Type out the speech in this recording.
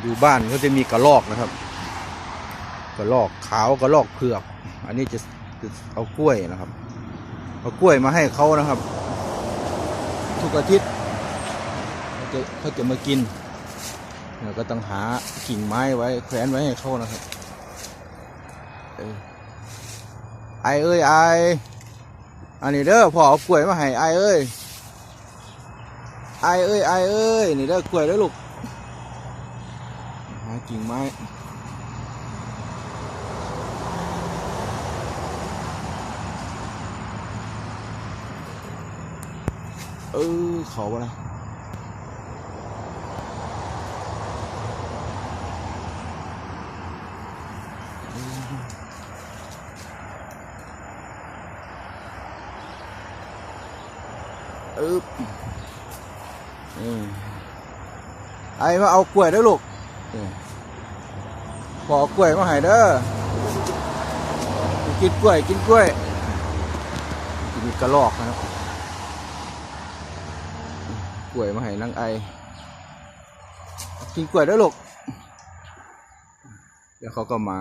อยู่บ้านก็จะมีกระรอกนะครับ กระรอกขาวกระรอกเผือก อันนี้จะจะเอากล้วยนะครับ เอากล้วยมาให้เขานะครับ ทุกอาทิตย์เขาจะเขาจะมากินเราก็ต้องหากิ่งไม้ไว้แขวนไว้ให้เขานะครับไอเอ้ยไออันนี้เด้อพ่อเอากล้วยมาให้ไอเอ้ยไอเอ้ยไอเอ้ยนี่เด้อกล้วยเด้อลูก หากิ่งไม้เออขาอะไรเออเออไอ้มาเอากล้วยด้อลูก บออขอกล้วยมาให้เด้อกินกล้วย กินกล้วย กินกระลอกนะครับ กล้วยมาให้นางไอ กินกล้วยด้วยลูก เดี๋ยวเขาก็มา